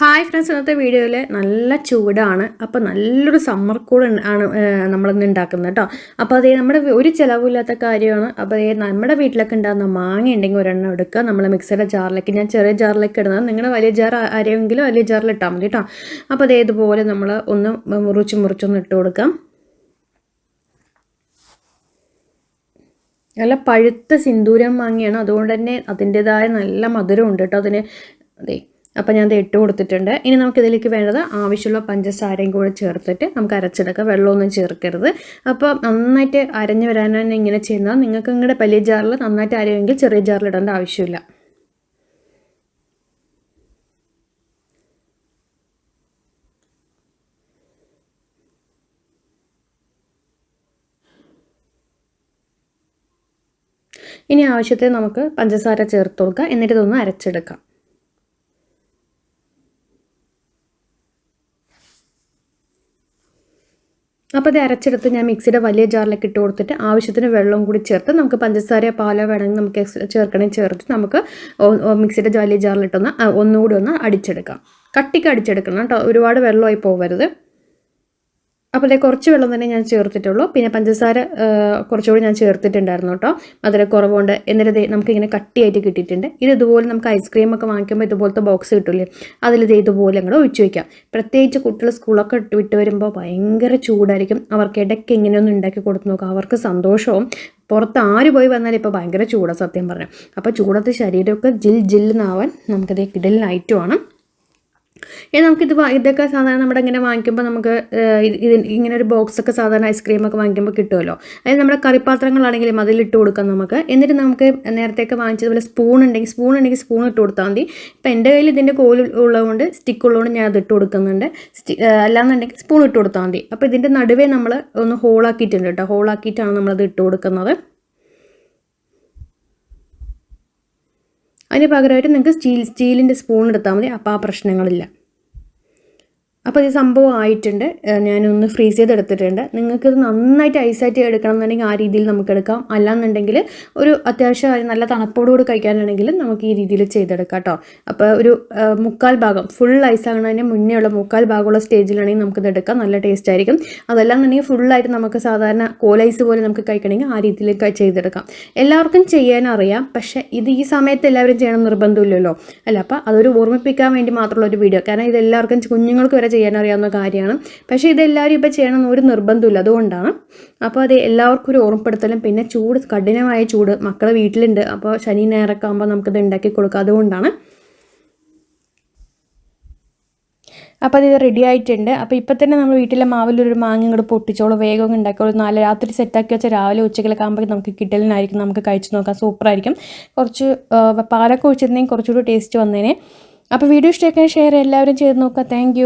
Hi friends ഇന്നത്തെ വീഡിയോയിൽ നല്ല ചൂടാണ്. അപ്പോൾ നല്ലൊരു സമ്മർ കൂൾ ആണ് നമ്മളിന്ന് ഉണ്ടാക്കുന്നത് കേട്ടോ അപ്പോൾ അതേ നമ്മുടെ ഒരു ചിലവില്ലാത്ത കാര്യമാണ്. അപ്പോൾ അതേ നമ്മുടെ വീട്ടിലൊക്കെ ഉണ്ടാകുന്ന മാങ്ങ ഉണ്ടെങ്കിൽ ഒരെണ്ണം എടുക്കുക. നമ്മൾ മിക്സറുടെ ജാറിലേക്ക് ഞാൻ ചെറിയ ജാറിലേക്ക് ഇടുന്നത്. നിങ്ങളുടെ വലിയ ജാർ ആരെങ്കിലും വലിയ ജാറിൽ ഇട്ടാൽ മതി കേട്ടോ അപ്പോൾ അതേ ഇതുപോലെ നമ്മൾ ഒന്ന് മുറിച്ച് മുറിച്ചൊന്ന് ഇട്ട് കൊടുക്കാം. നല്ല പഴുത്ത സിന്ദൂരം മാങ്ങയാണ്. അതുകൊണ്ട് തന്നെ അതിന്റെതായ നല്ല മധുരമുണ്ട് കേട്ടോ അതിന്. അതെ അപ്പോൾ ഞാൻ ഇട്ട് കൊടുത്തിട്ടുണ്ട്. ഇനി നമുക്ക് ഇതിലേക്ക് വേണ്ടത് ആവശ്യമുള്ള പഞ്ചസാരയും കൂടെ ചേർത്തിട്ട് നമുക്ക് അരച്ചെടുക്കാം. വെള്ളമൊന്നും ചേർക്കരുത്. അപ്പോൾ നന്നായിട്ട് അരഞ്ഞു വരാനാണ് ഇങ്ങനെ ചെയ്യുന്നത്. നിങ്ങൾക്ക് നിങ്ങളുടെ വലിയ ജാറിൽ നന്നായിട്ട് അരയുമെങ്കിൽ ചെറിയ ജാറിൽ ഇടേണ്ട ആവശ്യമില്ല. ഇനി ആവശ്യത്തിന് നമുക്ക് പഞ്ചസാര ചേർത്ത് കൊടുക്കുക എന്നിട്ട് ഇതൊന്ന് അരച്ചെടുക്കാം. അപ്പോൾ അത് അരച്ചെടുത്ത് ഞാൻ മിക്സിയുടെ വലിയ ജാറിലേക്ക് ഇട്ട് കൊടുത്തിട്ട് ആവശ്യത്തിന് വെള്ളവും കൂടി ചേർത്ത് നമുക്ക് പഞ്ചസാര പാലോ വേണമെങ്കിൽ നമുക്ക് ചേർക്കണേ ചേർത്ത് നമുക്ക് മിക്സിയുടെ വലിയ ജാറിലിട്ടൊന്ന് ഒന്നുകൂടി ഒന്ന് അടിച്ചെടുക്കാം. കട്ടിക്ക് അടിച്ചെടുക്കണം കേട്ടോ. ഒരുപാട് വെള്ളമായി പോകരുത്. അപ്പോൾ കുറച്ച് വെള്ളം തന്നെ ഞാൻ ചേർത്തിട്ടുള്ളൂ. പിന്നെ പഞ്ചസാര കുറച്ചുകൂടി ഞാൻ ചേർത്തിട്ടുണ്ടായിരുന്നു കേട്ടോ. മധുരക്കുറവുണ്ട് എന്നിട്ട് നമുക്കിങ്ങനെ കട്ടിയായിട്ട് കിട്ടിയിട്ടുണ്ട്. ഇത് ഇതുപോലെ നമുക്ക് ഐസ്ക്രീം ഒക്കെ വാങ്ങിക്കുമ്പോൾ ഇതുപോലത്തെ ബോക്സ് കിട്ടില്ലേ? അതിലിത് ഇതുപോലെ അങ്ങോട്ട് ഒഴിച്ചു വയ്ക്കാം പ്രത്യേകിച്ച് കുട്ടികൾ സ്കൂളൊക്കെ വിട്ട് വരുമ്പോൾ ഭയങ്കര ചൂടായിരിക്കും. അവർക്ക് ഇടയ്ക്ക് ഇങ്ങനെയൊന്നും ഉണ്ടാക്കി കൊടുത്തു നോക്കാം. അവർക്ക് സന്തോഷവും പുറത്ത് ആര് പോയി വന്നാലും ഇപ്പോൾ ഭയങ്കര ചൂടാണ് സത്യം പറഞ്ഞു. അപ്പോൾ ചൂടത്ത് ശരീരമൊക്കെ ജിൽ ജില്ലെന്നാവാൻ നമുക്കത് കിടലിനായിട്ടുമാണ് ഇനി നമുക്കിത് ഇതൊക്കെ സാധാരണ നമ്മുടെ ഇങ്ങനെ വാങ്ങിക്കുമ്പോൾ നമുക്ക് ഇത് ഇങ്ങനെ ഒരു ബോക്സൊക്കെ സാധാരണ ഐസ്ക്രീമൊക്കെ വാങ്ങിക്കുമ്പോൾ കിട്ടുമല്ലോ അതായത് നമ്മുടെ കറിപ്പാത്രങ്ങളാണെങ്കിലും അതിലിട്ട് കൊടുക്കാം നമുക്ക്. എന്നിട്ട് നമുക്ക് നേരത്തെയൊക്കെ വാങ്ങിച്ചതുപോലെ സ്പൂൺ ഉണ്ടെങ്കിൽ സ്പൂൺ ഉണ്ടെങ്കിൽ സ്പൂൺ ഇട്ട് കൊടുത്താൽ മതി. ഇപ്പം എന്റെ കയ്യിൽ ഇതിന്റെ കോൽ ഉള്ളതുകൊണ്ട് സ്റ്റിക്ക് ഉള്ളതുകൊണ്ട് ഞാൻ അത് ഇട്ട് കൊടുക്കുന്നുണ്ട് അല്ലാന്നുണ്ടെങ്കിൽ സ്പൂൺ ഇട്ട് കൊടുത്താൽ മതി. അപ്പോൾ ഇതിന്റെ നടുവേ നമ്മൾ ഒന്ന് ഹോളാക്കിയിട്ടുണ്ട് കേട്ടോ. ഹോളാക്കിയിട്ടാണ് നമ്മളത് ഇട്ട് കൊടുക്കുന്നത്. അതിന് പകരമായിട്ട് നിങ്ങൾക്ക് സ്റ്റീൽ സ്റ്റീലിന്റെ സ്പൂൺ എടുത്താൽ മതി. അപ്പോൾ ആ പ്രശ്നങ്ങളില്ല. അപ്പോൾ ഇത് സംഭവം ആയിട്ടുണ്ട്. ഞാനൊന്ന് ഫ്രീസ് ചെയ്തെടുത്തിട്ടുണ്ട്. നിങ്ങൾക്കിത് നന്നായിട്ട് ഐസായിട്ട് എടുക്കണം എന്നുണ്ടെങ്കിൽ ആ രീതിയിൽ നമുക്ക് എടുക്കാം. അല്ലാന്നുണ്ടെങ്കിൽ ഒരു അത്യാവശ്യം നല്ല തണുപ്പോടുകൂടി കഴിക്കാനാണെങ്കിൽ നമുക്ക് ഈ രീതിയിൽ ചെയ്തെടുക്കാം കേട്ടോ അപ്പോൾ ഒരു മുക്കാൽ ഭാഗം ഫുൾ ഐസ് ആകുന്നതിന് മുന്നേ ഉള്ള മുക്കാൽ ഭാഗമുള്ള സ്റ്റേജിലാണെങ്കിൽ നമുക്കിത് എടുക്കാം. നല്ല ടേസ്റ്റ് ആയിരിക്കും. അതല്ലാന്നുണ്ടെങ്കിൽ ഫുള്ളായിട്ട് നമുക്ക് സാധാരണ കോലൈസ് പോലെ നമുക്ക് കഴിക്കണമെങ്കിൽ ആ രീതിയിൽ ചെയ്തെടുക്കാം. എല്ലാവർക്കും ചെയ്യാനറിയാം. പക്ഷേ ഇത് ഈ സമയത്ത് എല്ലാവരും ചെയ്യണം നിർബന്ധമില്ലല്ലോ. അല്ല അപ്പോൾ അതൊരു ഓർമ്മിപ്പിക്കാൻ വേണ്ടി മാത്രമുള്ള ഒരു വീഡിയോ കാരണം ഇത് എല്ലാവർക്കും കുഞ്ഞുങ്ങൾക്ക് വരെ ചെയ്യാൻ അറിയാവുന്ന കാര്യമാണ്. പക്ഷേ ഇതെല്ലാവരും ഇപ്പോൾ ചെയ്യണമെന്ന് ഒരു നിർബന്ധമില്ല. അതുകൊണ്ടാണ് അപ്പോൾ അത് എല്ലാവർക്കും ഒരു ഓർമ്മപ്പെടുത്തലും പിന്നെ ചൂട് കഠിനമായ ചൂട് മക്കളെ വീട്ടിലുണ്ട്. അപ്പോൾ ശനി ഞായറൊക്കെ ആകുമ്പോൾ നമുക്കിത് ഉണ്ടാക്കി കൊടുക്കുക അതുകൊണ്ടാണ്. അപ്പോൾ അതിത് റെഡി ആയിട്ടുണ്ട്. അപ്പോൾ ഇപ്പം തന്നെ നമ്മൾ വീട്ടിലെ മാവിലൊരു മാങ്ങ ഇങ്ങോട്ട് പൊട്ടിച്ചോളൂ. വേഗം ഉണ്ടാക്കിയോളൂ നാല് രാത്രി സെറ്റാക്കി വെച്ചാൽ രാവിലെ ഉച്ചകളൊക്കെ ആകുമ്പോൾ നമുക്ക് കിട്ടലിനായിരിക്കും. നമുക്ക് കഴിച്ച് നോക്കാം. സൂപ്പറായിരിക്കും. കുറച്ച് പാലൊക്കെ ഒഴിച്ചിരുന്നെങ്കിൽ കുറച്ചുകൂടി ടേസ്റ്റ് വന്നേനെ. അപ്പോൾ വീഡിയോ ഇഷ്ടമൊക്കെ ഷെയർ എല്ലാവരും ചെയ്ത് നോക്കുക. താങ്ക്